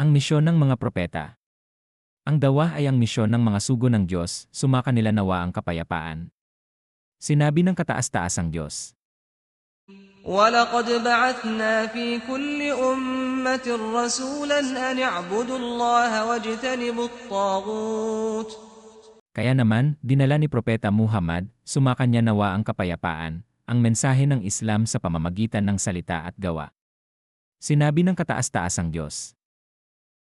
Ang misyon ng mga propeta. Ang dawa ay ang misyon ng mga sugo ng Diyos, sumaka nila nawa ang kapayapaan. Sinabi ng kataas-taasang Diyos. ولقد بعثنا في كل أمة رسولا أن اعبدوا الله واجتنبوا الطاغوت Kaya naman, dinala ni Propeta Muhammad, sumaka niya nawa ang kapayapaan, ang mensahe ng Islam sa pamamagitan ng salita at gawa. Sinabi ng kataas-taasang Diyos.